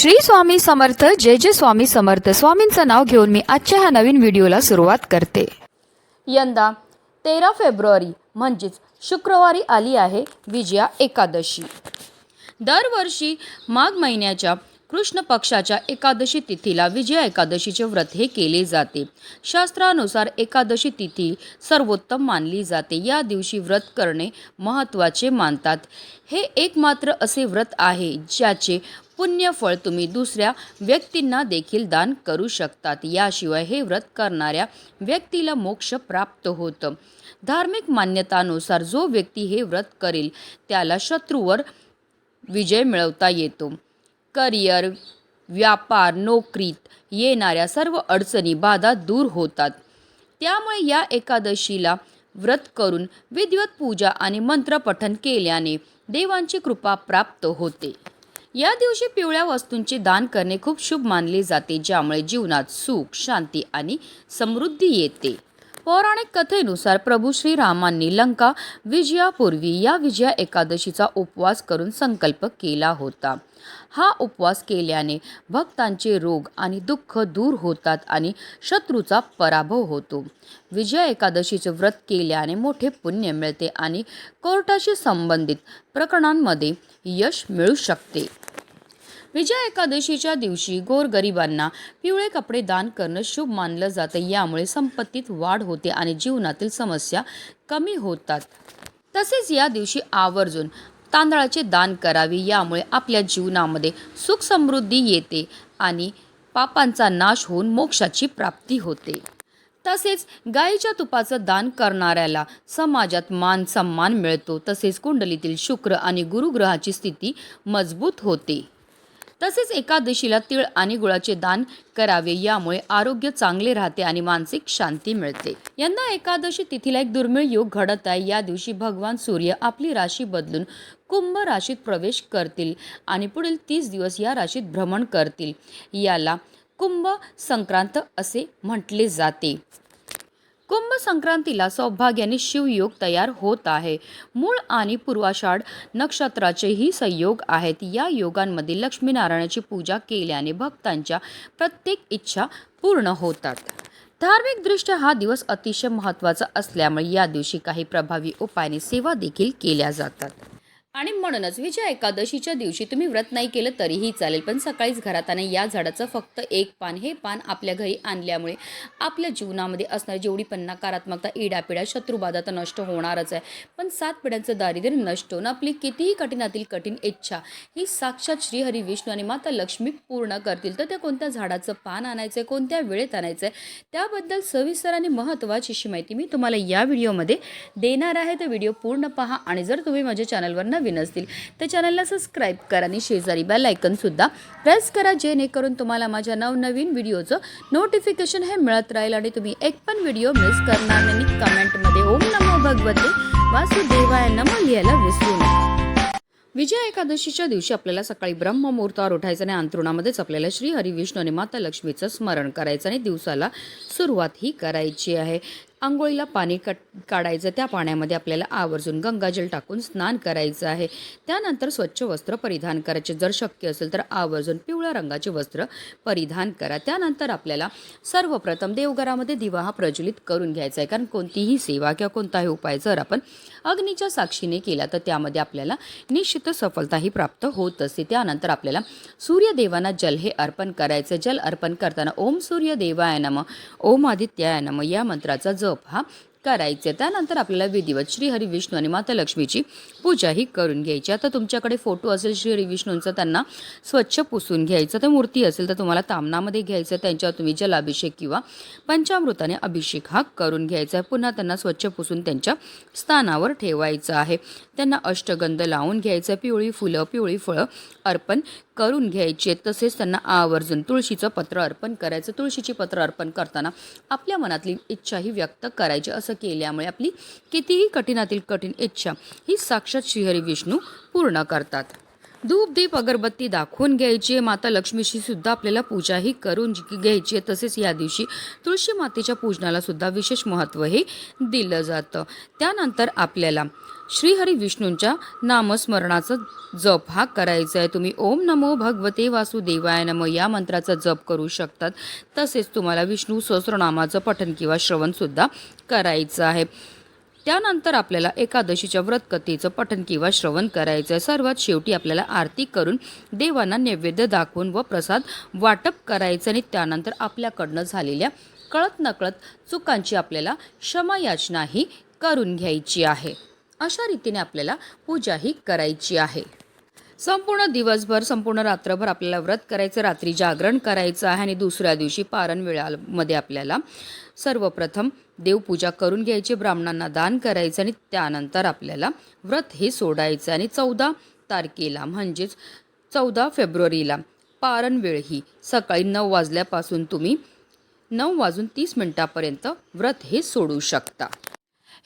श्री स्वामी समर्थ जय जय स्वामी समर्थ. स्वामींचं नाव घेऊन मी आजच्या ह्या नवीन व्हिडिओला सुरुवात करते. यंदा तेरा फेब्रुवारी म्हणजेच शुक्रवारी आली आहे विजया एकादशी. दरवर्षी माघ महिन्याच्या कृष्ण पक्षाच्या एकादशी तिथीला विजया एकादशीचे व्रत हे केले जाते. शास्त्रानुसार एकादशी तिथी सर्वोत्तम मानली जाते. या दिवशी व्रत करणे महत्त्वाचे मानतात. हे एकमात्र असे व्रत आहे ज्याचे पुण्यफळ तुम्ही दुसऱ्या व्यक्तींना देखील दान करू शकतात. याशिवाय हे व्रत करणाऱ्या व्यक्तीला मोक्ष प्राप्त होतं. धार्मिक मान्यतानुसार जो व्यक्ती हे व्रत करेल त्याला शत्रूवर विजय मिळवता येतो. करिअर व्यापार नोकरीत येणाऱ्या सर्व अडचणी बाधा दूर होतात. त्यामुळे या एकादशीला व्रत करून विद्वत पूजा आणि मंत्रपठन केल्याने देवांची कृपा प्राप्त होते. या दिवशी पिवळ्या वस्तूंचे दान करणे खूप शुभ मानले जाते ज्यामुळे जीवनात सुख शांती आणि समृद्धी येते. पौराणिक कथेनुसार प्रभू श्रीरामांनी लंका विजयापूर्वी या विजया एकादशीचा उपवास करून संकल्प केला होता. हा उपवास केल्याने भक्तांचे रोग आणि दुःख दूर होतात आणि शत्रूचा पराभव होतो. विजया एकादशीचे व्रत केल्याने मोठे पुण्य मिळते आणि कोर्टाशी संबंधित प्रकरणांमध्ये यश मिळू शकते. विजया एकादशीच्या दिवशी गोरगरिबांना पिवळे कपडे दान करणं शुभ मानलं जातं. यामुळे संपत्तीत वाढ होते आणि जीवनातील समस्या कमी होतात. तसेच या दिवशी आवर्जून तांदळाचे दान करावे. यामुळे आपल्या जीवनामध्ये सुख समृद्धी येते आणि पापांचा नाश होऊन मोक्षाची प्राप्ती होते. तसेच गायीच्या तुपाचं दान करणाऱ्याला समाजात मान सन्मान मिळतो. तसेच कुंडलीतील शुक्र आणि गुरुग्रहाची स्थिती मजबूत होते. तसेच एकादशीला तीळ आणि गुळाचे दान करावे यामुळे आरोग्य चांगले राहते आणि मानसिक शांती मिळते. यंदा एकादशी तिथीला एक दुर्मिळ योग घडत आहे. या दिवशी भगवान सूर्य आपली राशी बदलून कुंभ राशीत प्रवेश करतील आणि पुढील तीस दिवस या राशीत भ्रमण करतील. याला कुंभ संक्रांत असे म्हटले जाते. कुंभ संक्रांतीला सौभाग्याने शिवयोग तयार होत आहे. मूळ आणि पूर्वाषाढ नक्षत्राचेही संयोग आहेत. या योगांमध्ये लक्ष्मीनारायणाची पूजा केल्याने भक्तांच्या प्रत्येक इच्छा पूर्ण होतात. धार्मिकदृष्ट्या हा दिवस अतिशय महत्त्वाचा असल्यामुळे या दिवशी काही प्रभावी उपायाने सेवा देखील केल्या जातात. आणि म्हणूनच विजय एकादशीच्या दिवशी तुम्ही व्रत नाही केलं तरीही चालेल पण सकाळीच घरात या झाडाचं फक्त एक पान हे पान आपल्या घरी आणल्यामुळे आपल्या जीवनामध्ये असणारी जेवढी पण नकारात्मकता इडापिडा शत्रुबाधा तर नष्ट होणारच आहे. पण सात पिढ्यांचं दारिद्र्य नष्ट होणं आपली कितीही कठीणातील कठीण इच्छा ही साक्षात श्रीहरी विष्णू आणि माता लक्ष्मी पूर्ण करतील. तर त्या कोणत्या झाडाचं पान आणायचं आहे कोणत्या वेळेत आणायचं आहे त्याबद्दल सविस्तर आणि महत्त्वाची अशी माहिती मी तुम्हाला या व्हिडिओमध्ये देणार आहे. तर व्हिडिओ पूर्ण पहा आणि जर तुम्ही माझ्या चॅनलवर नवीन असतील तर चॅनलला सबस्क्राईब करा आणि शेजारी बेल सुद्धा प्रेस करा जेणेकरून तुम्हाला माझ्या नवनवीन व्हिडिओचं नोटिफिकेशन हे मिळत राहील आणि तुम्ही एक पण व्हिडिओ मिस करणार नाही. कमेंटमध्ये ओम नमो भगवते वासुदेवाय नमो लिहायला विसरू नका. विजय एकादशीच्या दिवशी आपल्याला सकाळी ब्रह्ममुहूर्तावर उठायचं आणि अंतरुणामध्येच आपल्याला श्री हरी विष्णू आणि माता लक्ष्मीचं स्मरण करायचं आणि दिवसाला सुरुवात ही करायची आहे. आंघोळीला पाणी कट काढायचं त्या पाण्यामध्ये आपल्याला आवर्जून गंगाजल टाकून स्नान करायचं आहे. त्यानंतर स्वच्छ वस्त्र परिधान करायचे. जर शक्य असेल तर आवर्जून पिवळ्या रंगाचे वस्त्र परिधान करा. त्यानंतर आपल्याला सर्वप्रथम देवघरामध्ये दिवा हा प्रज्वलित करून घ्यायचा आहे. कारण कोणतीही सेवा किंवा कोणताही उपाय जर आपण अग्नीच्या साक्षीने केला तर त्यामध्ये आपल्याला निश्चित सफलताही प्राप्त होत असते. त्यानंतर आपल्याला सूर्यदेवांना जल हे अर्पण करायचं जल अर्पण करताना ओम सूर्यदेवाय नम ओम आदित्याय नम या मंत्राचा जप हा करायचे. त्यानंतर आपल्याला विधिवत श्री हरी विष्णू आणि माता लक्ष्मीची पूजाही करून घ्यायची. आता तुमच्याकडे फोटो असेल श्री हरी विष्णूंचा त्यांना स्वच्छ पुसून घ्यायचं. तर मूर्ती असेल तर तुम्हाला तामनामध्ये घ्यायचं. त्यांच्यावर तुम्ही जलाभिषेक किंवा पंचामृताने अभिषेक हा करून घ्यायचा आहे. पुन्हा त्यांना स्वच्छ पुसून त्यांच्या स्थानावर ठेवायचं आहे. त्यांना अष्टगंध लावून घ्यायचं पिवळी फुलं पिवळी फळं अर्पण करून घ्यायचे तसेच त्यांना आवर्जून तुळशीचं पत्र अर्पण करायचं. तुळशीची पत्र अर्पण करताना आपल्या मनातली इच्छाही व्यक्त करायची. असं केल्यामुळे आपली कितीही कठीणातील कठीण इच्छा ही साक्षात श्रीहरी विष्णू पूर्ण करतात. धूप दीप अगरबत्ती दाखवून घ्यायची आहे. माता लक्ष्मीशी सुद्धा आपल्याला पूजाही करून घ्यायची आहे. तसेच या दिवशी तुळशी मातेच्या पूजनाला सुद्धा विशेष महत्त्व हे दिलं जातं. त्यानंतर आपल्याला श्रीहरी विष्णूंच्या नामस्मरणाचा जप हा करायचा आहे. तुम्ही ओम नमो भगवते वासुदेवाय नम या मंत्राचा जप करू शकतात. तसेच तुम्हाला विष्णू सहस्रनामाचं पठण किंवा श्रवणसुद्धा करायचं आहे. त्यानंतर आपल्याला एकादशीच्या व्रतकथेचं पठण किंवा श्रवण करायचं आहे सर्वात शेवटी आपल्याला आरती करून देवांना नैवेद्य दाखवून व प्रसाद वाटप करायचं आणि त्यानंतर आपल्याकडनं झालेल्या कळत नकळत चुकांची आपल्याला क्षमायाचनाही करून घ्यायची आहे. अशा रीतीने आपल्याला पूजाही करायची आहे. संपूर्ण दिवसभर संपूर्ण रात्रभर आपल्याला व्रत करायचं रात्री जागरण करायचं आहे आणि दुसऱ्या दिवशी पारण वेळामध्ये आपल्याला सर्वप्रथम देवपूजा करून घ्यायची ब्राह्मणांना दान करायचं आणि त्यानंतर आपल्याला व्रत हे सोडायचं आणि चौदा तारखेला म्हणजेच चौदा फेब्रुवारीला पारण वेळ ही सकाळी नऊ वाजल्यापासून तुम्ही नऊ वाजून तीस मिनटापर्यंत व्रत हे सोडू शकता.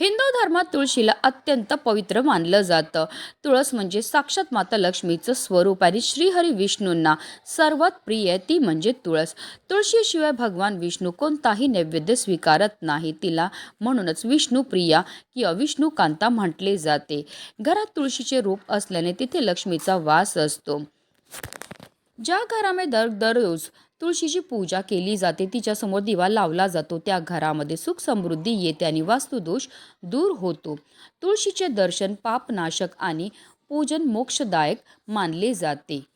हिंदू धर्मात तुळशीला अत्यंत पवित्र मानलं जातं. तुळस म्हणजे साक्षात माता लक्ष्मीचं स्वरूप आणि श्रीहरी विष्णूंना सर्वात प्रिय ती म्हणजे तुळस. तुळशीशिवाय भगवान विष्णू कोणताही नैवेद्य स्वीकारत नाही. तिला म्हणूनच विष्णू प्रिया किंवा विष्णुकांता म्हटले जाते. घरात तुळशीचे रूप असल्याने तिथे लक्ष्मीचा वास असतो. ज्या घरामध्ये दर दररोज तुळशीची पूजा केली जाते. तिच्यासमोर दिवा लावला जातो. त्या घरामध्ये सुख समृद्धी येते आणि वास्तुदोष दूर होतो. तुळशीचे दर्शन पापनाशक आणि पूजन मोक्षदायक मानले जाते.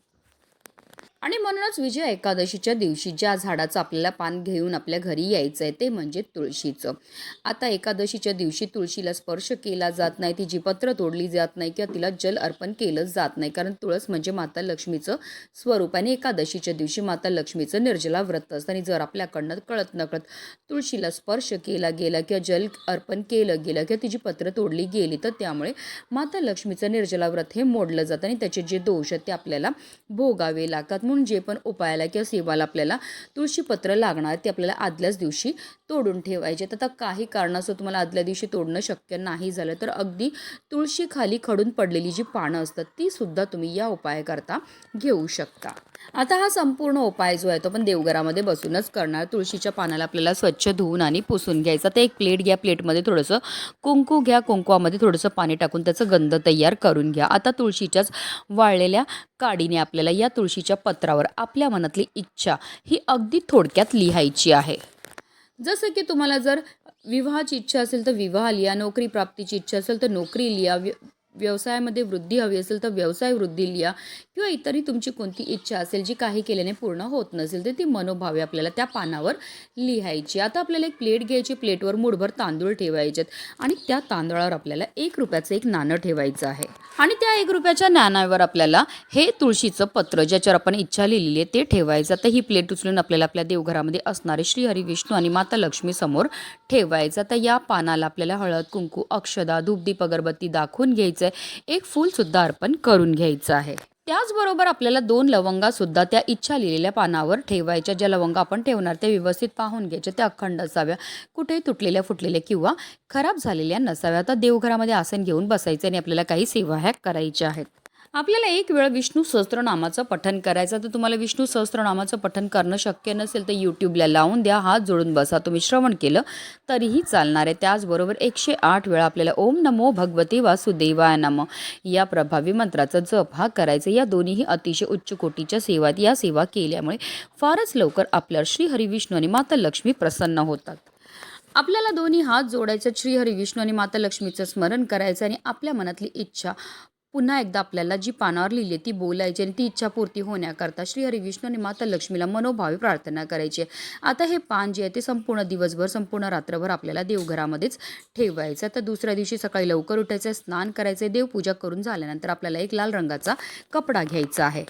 आणि म्हणूनच विजय एकादशीच्या दिवशी ज्या झाडाचं आपल्याला पान घेऊन आपल्या घरी यायचं आहे ते म्हणजे तुळशीचं. आता एकादशीच्या दिवशी तुळशीला स्पर्श केला जात नाही तिची पत्र तोडली जात नाही किंवा तिला जल अर्पण केलं जात नाही कारण तुळस म्हणजे माता लक्ष्मीचं स्वरूप आणि एकादशीच्या दिवशी माता लक्ष्मीचं निर्जला व्रत असतं. आणि जर आपल्याकडनं कळत नकळत तुळशीला स्पर्श केला गेला किंवा जल अर्पण केलं गेलं किंवा तिची पत्र तोडली गेली तर त्यामुळे माता लक्ष्मीचं निर्जला व्रत हे मोडलं जातं आणि त्याचे जे दोष आहेत ते आपल्याला भोगावे लागतात. म्हणून जे पण उपायाला किंवा सेवाला आपल्याला तुळशीपत्र लागणार ते आपल्याला आदल्याच दिवशी तोडून ठेवायचे. आता काही कारणास्तव तुम्हाला आदल्या दिवशी तोडणं शक्य नाही झालं तर अगदी तुळशी खाली खडून पडलेली जी पानं असतात ती सुद्धा तुम्ही या उपायाकरता घेऊ शकता. आता हा संपूर्ण उपाय जो आहे तो आपण देवघरामध्ये बसूनच करणार. तुळशीच्या पानाला आपल्याला स्वच्छ धुवून आणि पुसून घ्यायचा. तर एक प्लेट घ्या प्लेटमध्ये थोडंसं कुंकू घ्या कुंकुवामध्ये थोडंसं पाणी टाकून त्याचं गंध तयार करून घ्या. आता तुळशीच्याच वाळलेल्या काडीने आपल्याला या तुळशीच्या पत्रावर आपल्या मनातली इच्छा ही अगदी थोडक्यात लिहायची आहे. जसं की तुम्हाला जर विवाहाची इच्छा असेल तर विवाह लिहा नोकरी प्राप्तीची इच्छा असेल तर नोकरी लिहा व्यवसायामध्ये वृद्धी हवी असेल तर व्यवसाय वृद्धी लिहा किंवा इतरही तुमची कोणती इच्छा असेल जी काही केल्याने पूर्ण होत नसेल तर ती मनोभावे आपल्याला त्या पानावर लिहायची. आता आपल्याला एक प्लेट घ्यायची प्लेटवर मुठभर तांदूळ ठेवायचे आणि त्या तांदळावर आपल्याला एक रुपयाचं एक नाणं ठेवायचं आहे. आणि त्या एक रुपयाच्या नाण्यावर आपल्याला हे तुळशीचं पत्र ज्याच्यावर आपण इच्छा लिहिलेली आहे ते ठेवायचं. तर ही प्लेट उचलून आपल्याला आपल्या देवघरामध्ये असणारे श्री हरी विष्णू आणि माता लक्ष्मी समोर ठेवायचं. तर या पानाला आपल्याला हळद कुंकू अक्षदा धूपदीप अगरबत्ती दाखवून घ्यायचं आहे एक फूलसुद्धा अर्पण करून घ्यायचं आहे. त्याचबरोबर आपल्याला दोन लवंगा सुद्धा त्या इच्छा लिहिलेल्या पानावर ठेवायच्या. ज्या लवंगा आपण ठेवणार त्या व्यवस्थित पाहून घ्यायच्या त्या अखंड असाव्या. कुठेही तुटलेल्या फुटलेल्या किंवा खराब झालेल्या नसाव्या. आता देवघरामध्ये आसन घेऊन बसायचं आणि आपल्याला काही सेवा ह्या करायच्या आहेत. आपल्याला एक वेळ विष्णू सहस्त्रनामाचं पठन करायचं तर तुम्हाला विष्णू सहस्त्रनामाचं पठन करणं शक्य नसेल तर यूट्यूबला लावून द्या हात जोडून बसा तुम्ही श्रवण केलं तरीही चालणार आहे. त्याचबरोबर एकशे आठ वेळा आपल्याला ओम नमो भगवते वासुदेवाय नम या प्रभावी मंत्राचा जप हा करायचा. या दोन्हीही अतिशय उच्च कोटीच्या सेवा या सेवा केल्यामुळे फारच लवकर आपल्यावर श्री हरीविष्णू आणि माता लक्ष्मी प्रसन्न होतात. आपल्याला दोन्ही हात जोडायचं श्रीहरी विष्णू आणि माता लक्ष्मीचं स्मरण करायचं आणि आपल्या मनातली इच्छा पुन्हा एकदा आपल्याला जी पानावर लिहिली आहे ती बोलायची आणि ती इच्छापूर्ती होण्याकरता श्री हरिविष्णूने माता लक्ष्मीला मनोभावी प्रार्थना करायची आहे. आता हे पान जे आहे ते संपूर्ण दिवसभर संपूर्ण रात्रभर आपल्याला देवघरामध्येच ठेवायचं तर दुसऱ्या दिवशी सकाळी लवकर उठायचं स्नान करायचं देवपूजा करून झाल्यानंतर आपल्याला एक लाल रंगाचा कपडा घ्यायचा आहे.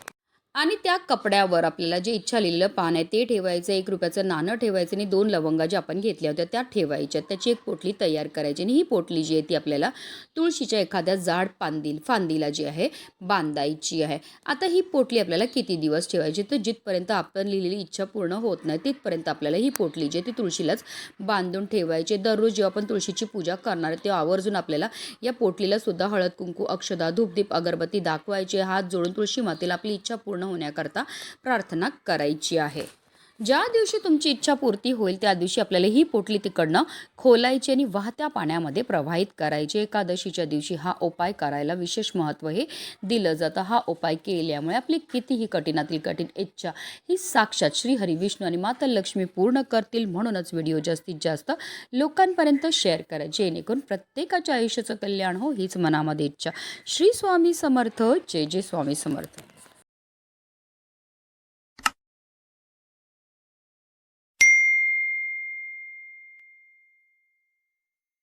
आणि त्या कपड्यावर आपल्याला जे इच्छा लिहिलेलं पान आहे ते ठेवायचं एक रुपयाचं नाणं ठेवायचं आणि दोन लवंगा ज्या आपण घेतल्या होत्या त्या ठेवायच्या. त्याची एक पोटली तयार करायची आणि ही पोटली जी आहे ती आपल्याला तुळशीच्या एखाद्या जाड पांदील फांदीला जी आहे बांधायची आहे. आता ही पोटली आपल्याला किती दिवस ठेवायची? तर जिथपर्यंत आपण लिहिलेली इच्छा पूर्ण होत नाही तिथपर्यंत आपल्याला ही पोटली जी आहे ती तुळशीलाच बांधून ठेवायची दररोज जेव्हा आपण तुळशीची पूजा करणार तेव्हा आवर्जून आपल्याला या पोटलीला सुद्धा हळद कुंकू अक्षदा धूपदीप अगरबत्ती दाखवायचे हात जोडून तुळशी मातेला आपली इच्छा पूर्ण होण्याकरता प्रार्थना करायची आहे. ज्या दिवशी तुमची इच्छा पूर्ती होईल त्या दिवशी आपल्याला ही पोटली तिकडनं खोलायची आणि वाहत्या पाण्यामध्ये प्रवाहित करायची. एकादशीच्या दिवशी हा उपाय करायला विशेष महत्त्व हे दिलं जातं. हा उपाय केल्यामुळे आपली कितीही कठीणातील कठीण इच्छा ही साक्षात श्री हरी विष्णू आणि माता लक्ष्मी पूर्ण करतील. म्हणूनच व्हिडिओ जास्तीत जास्त लोकांपर्यंत शेअर करा. जेणेकरून प्रत्येकाच्या आयुष्याचं कल्याण हो हीच मनामध्ये इच्छा. श्री स्वामी समर्थ. जय जय स्वामी समर्थ.